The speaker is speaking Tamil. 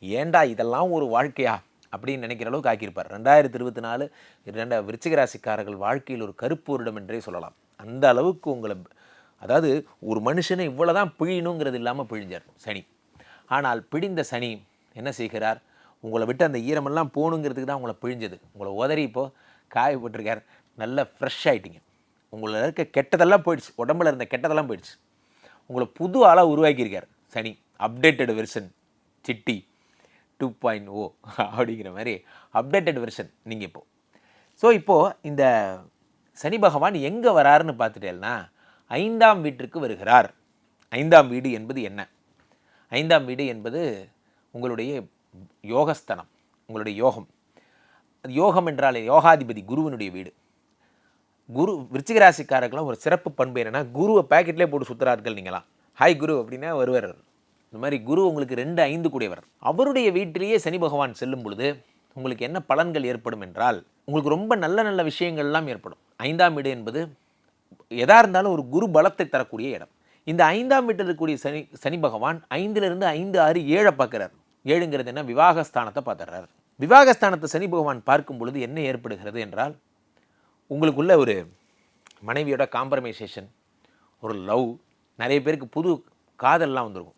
ஏண்டா இதெல்லாம் ஒரு வாழ்க்கையா? அப்படின்னு நினைக்கிற அளவுக்கு ஆக்கியிருப்பார். ரெண்டாயிரத்தி இருபத்தி நாலு ரெண்ட விருச்சிகராசிக்காரர்கள் வாழ்க்கையில் ஒரு கருப்பு வருடம் என்றே சொல்லலாம். அந்த அளவுக்கு உங்களை அதாவது ஒரு மனுஷனை இவ்வளோதான் பிழியணுங்கிறது இல்லாமல் பிழிஞ்சார் சனி. ஆனால் பிடிந்த சனி என்ன செய்கிறார்? உங்களை விட்டு அந்த ஈரமெல்லாம் போகணுங்கிறதுக்கு தான் உங்களை பிழிஞ்சது. உங்களை உதறி இப்போது காய போட்டிருக்கார். நல்லா ஃப்ரெஷ் ஆயிட்டீங்க. உங்களை இருக்க கெட்டதெல்லாம் போயிடுச்சு. உடம்புல இருந்த கெட்டதெல்லாம் போயிடுச்சு. உங்களை புது ஆளாக உருவாக்கியிருக்கார் Shani. Updated version Chitti. Two point O அப்படிங்கிற மாதிரி அப்டேட்டட் வெர்ஷன் நீங்கள் இப்போது ஸோ இப்போது இந்த சனி பகவான் எங்கே வராருன்னு பார்த்துட்டேன்னா ஐந்தாம் வீட்டிற்கு வருகிறார். ஐந்தாம் வீடு என்பது என்ன? ஐந்தாம் வீடு என்பது உங்களுடைய யோகஸ்தனம் உங்களுடைய யோகம். அது யோகம் என்றாலே யோகாதிபதி குருவினுடைய வீடு. குரு விருச்சிகராசிக்காரர்களும் ஒரு சிறப்பு பண்பு என்னன்னா குருவை பேக்கெட்லேயே போட்டு சுற்றுறார்கள் நீங்களாம். ஹாய் குரு அப்படின்னா வருவார் இந்த மாதிரி குரு உங்களுக்கு ரெண்டு ஐந்து கூடியவர் அவருடைய வீட்டிலேயே சனி பகவான் செல்லும் பொழுது உங்களுக்கு என்ன பலன்கள் ஏற்படும் என்றால் உங்களுக்கு ரொம்ப நல்ல நல்ல விஷயங்கள்லாம் ஏற்படும். ஐந்தாம் வீடு என்பது எதா இருந்தாலும் ஒரு குரு பலத்தை தரக்கூடிய இடம். இந்த ஐந்தாம் வீட்டில் இருக்கக்கூடிய சனி சனி பகவான் ஐந்திலிருந்து ஐந்து ஆறு ஏழை பார்க்குறார். ஏழுங்கிறது என்ன? விவாகஸ்தானத்தை பார்த்துறார் விவாகஸ்தானத்தை சனி பகவான் பார்க்கும் பொழுது என்ன ஏற்படுகிறது என்றால் உங்களுக்குள்ள ஒரு மனைவியோட காம்ப்ரமைசேஷன் ஒரு லவ் நிறைய பேருக்கு புது காதல்லாம் வந்திருக்கும்.